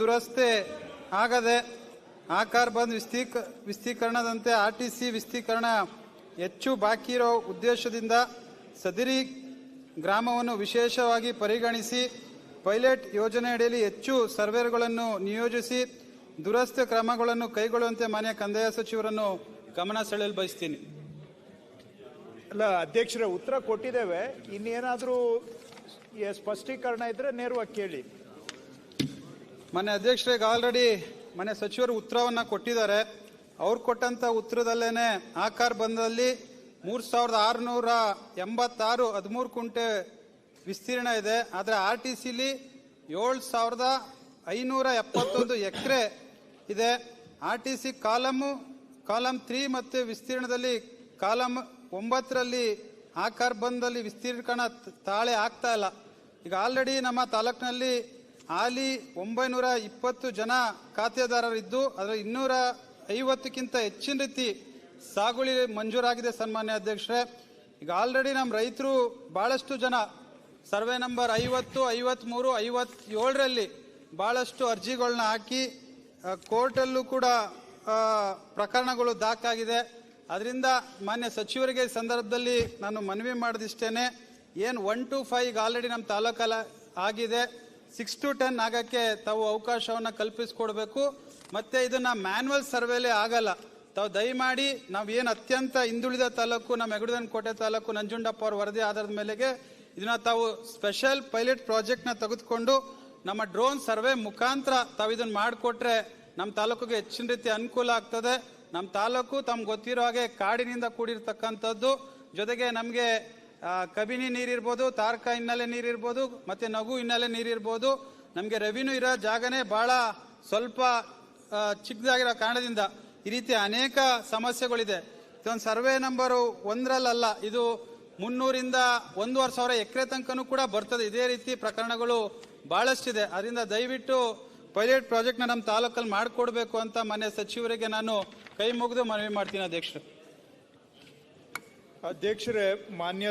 ದುರಸ್ತಿ ಆಗದೆ ಆಕಾರ ಬಂದ್ ವಿಸ್ತೀಕ, ವಿಸ್ತೀಕರಣದಂತೆ ಆರ್ ಟಿ ಸಿ ವಿಸ್ತೀಕರಣ ಹೆಚ್ಚು ಬಾಕಿ ಇರೋ ಉದ್ದೇಶದಿಂದ ಸದಿರಿ ಗ್ರಾಮವನ್ನು ವಿಶೇಷವಾಗಿ ಪರಿಗಣಿಸಿ ಪೈಲಟ್ ಯೋಜನೆಯಡಿಯಲ್ಲಿ ಹೆಚ್ಚು ಸರ್ವೇರ್ಗಳನ್ನು ನಿಯೋಜಿಸಿ ದುರಸ್ತಿ ಕ್ರಮಗಳನ್ನು ಕೈಗೊಳ್ಳುವಂತೆ ಮಾನ್ಯ ಕಂದಾಯ ಸಚಿವರನ್ನು ಗಮನ ಸೆಳೆಯಲು ಬಯಸ್ತೀನಿ. ಅಲ್ಲ, ಅಧ್ಯಕ್ಷರೇ, ಉತ್ತರ ಕೊಟ್ಟಿದ್ದೇವೆ. ಇನ್ನೇನಾದರೂ ಸ್ಪಷ್ಟೀಕರಣ ಇದ್ರೆ ನೇರವಾಗಿ ಕೇಳಿ. ಮನೆ ಅಧ್ಯಕ್ಷರಿಗೆ ಆಲ್ರೆಡಿ ಮನೆ ಸಚಿವರು ಉತ್ತರವನ್ನು ಕೊಟ್ಟಿದ್ದಾರೆ. ಅವ್ರು ಕೊಟ್ಟಂಥ ಉತ್ತರದಲ್ಲೇ ಆಕಾರ ಬಂದಲ್ಲಿ ಮೂರು ಸಾವಿರದ ಆರುನೂರ ಎಂಬತ್ತಾರು ಹದಿಮೂರು ಕುಂಟೆ ವಿಸ್ತೀರ್ಣ ಇದೆ. ಆದರೆ ಆರ್ ಟಿ ಸಿಲಿ ಏಳು ಸಾವಿರದ ಐನೂರ ಎಪ್ಪತ್ತೊಂದು ಎಕರೆ ಇದೆ. R T C column, column three ಮತ್ತು ವಿಸ್ತೀರ್ಣದಲ್ಲಿ ಕಾಲಮ್ ಒಂಬತ್ತರಲ್ಲಿ ಆಕಾರ ಬಂದಲ್ಲಿ ವಿಸ್ತೀರ್ಣ ತಾಳೆ ಆಗ್ತಾ ಇಲ್ಲ. ಈಗ ಆಲ್ರೆಡಿ ನಮ್ಮ ತಾಲೂಕಿನಲ್ಲಿ ಹಾಲಿ ಒಂಬೈನೂರ ಇಪ್ಪತ್ತು ಜನ ಖಾತೆದಾರರಿದ್ದು, ಅದರ ಇನ್ನೂರ ಐವತ್ತಕ್ಕಿಂತ ಹೆಚ್ಚಿನ ರೀತಿ ಸಾಗುಳಿ ಮಂಜೂರಾಗಿದೆ ಸನ್ಮಾನ್ಯ ಅಧ್ಯಕ್ಷರೇ. ಈಗ ಆಲ್ರೆಡಿ ನಮ್ಮ ರೈತರು ಭಾಳಷ್ಟು ಜನ, ಸರ್ವೆ ನಂಬರ್ ಐವತ್ತು ಐವತ್ತ್ಮೂರು ಐವತ್ತೇಳರಲ್ಲಿ ಭಾಳಷ್ಟು ಅರ್ಜಿಗಳನ್ನ ಹಾಕಿ ಕೋರ್ಟಲ್ಲೂ ಕೂಡ ಪ್ರಕರಣಗಳು ದಾಖಲಾಗಿದೆ. ಅದರಿಂದ ಮಾನ್ಯ ಸಚಿವರಿಗೆ ಈ ಸಂದರ್ಭದಲ್ಲಿ ನಾನು ಮನವಿ ಮಾಡಿದಿಷ್ಟೇನೆ. ಏನು ಒನ್ ಟು ಫೈವ್ ಆಲ್ರೆಡಿ ನಮ್ಮ ತಾಲೂಕಲ್ಲ ಆಗಿದೆ. ಸಿಕ್ಸ್ ಟು ಟೆನ್ ಆಗೋಕ್ಕೆ ತಾವು ಅವಕಾಶವನ್ನು ಕಲ್ಪಿಸಿಕೊಡ್ಬೇಕು. ಮತ್ತು ಇದನ್ನ ಮ್ಯಾನ್ಯಲ್ ಸರ್ವೇಲೇ ಆಗಲ್ಲ. ತಾವು ದಯಮಾಡಿ ನಾವು ಏನು ಅತ್ಯಂತ ಹಿಂದುಳಿದ ತಾಲೂಕು, ನಮ್ಮ ಹೆಗಡದನ್ ಕೋಟೆ ತಾಲೂಕು, ನಂಜುಂಡಪ್ಪ ಅವ್ರ ವರದಿ ಆಧಾರದ ಮೇಲೆಗೆ ಇದನ್ನ ತಾವು ಸ್ಪೆಷಲ್ ಪೈಲಟ್ ಪ್ರಾಜೆಕ್ಟ್ನ ತೆಗೆದುಕೊಂಡು ನಮ್ಮ ಡ್ರೋನ್ ಸರ್ವೆ ಮುಖಾಂತರ ತಾವು ಇದನ್ನು ಮಾಡಿಕೊಟ್ರೆ ನಮ್ಮ ತಾಲೂಕಿಗೆ ಹೆಚ್ಚಿನ ರೀತಿ ಅನುಕೂಲ ಆಗ್ತದೆ. ನಮ್ಮ ತಾಲೂಕು ತಮ್ಗೆ ಗೊತ್ತಿರೋ ಹಾಗೆ ಕಾಡಿನಿಂದ ಕೂಡಿರ್ತಕ್ಕಂಥದ್ದು. ಜೊತೆಗೆ ನಮಗೆ ಕಬಿನಿ ನೀರಿರ್ಬೋದು ತಾರಕ ಹಿನ್ನೆಲೆ ನೀರಿರ್ಬೋದು ಮತ್ತು ನಗು ಹಿನ್ನೆಲೆ ನೀರಿರ್ಬೋದು ನಮಗೆ ರೆವಿನ್ಯೂ ಇರೋ ಜಾಗನೇ ಭಾಳ ಸ್ವಲ್ಪ ಚಿಕ್ಕದಾಗಿರೋ ಕಾರಣದಿಂದ ಈ ರೀತಿ ಅನೇಕ ಸಮಸ್ಯೆಗಳಿದೆ. ಇದೊಂದು ಸರ್ವೆ ನಂಬರು ಒಂದರಲ್ಲ ಇದು ಮುನ್ನೂರಿಂದ ಒಂದೂವರೆ ಸಾವಿರ ಎಕರೆ ತನಕನೂ ಕೂಡ ಬರ್ತದೆ. ಇದೇ ರೀತಿ ಪ್ರಕರಣಗಳು ಭಾಳಷ್ಟಿದೆ ಅದರಿಂದ ದಯವಿಟ್ಟು ಪೈಲಟ್ ಪ್ರಾಜೆಕ್ಟ್ನ ನಮ್ಮ ತಾಲೂಕಲ್ಲಿ ಮಾಡಿಕೊಡ್ಬೇಕು ಅಂತ ಮನೆ ಸಚಿವರಿಗೆ ನಾನು ಕೈ ಮುಗಿದು ಮನವಿ ಮಾಡ್ತೀನಿ ಅಧ್ಯಕ್ಷರು. ಅಧ್ಯಕ್ಷರೇ, ಮಾನ್ಯ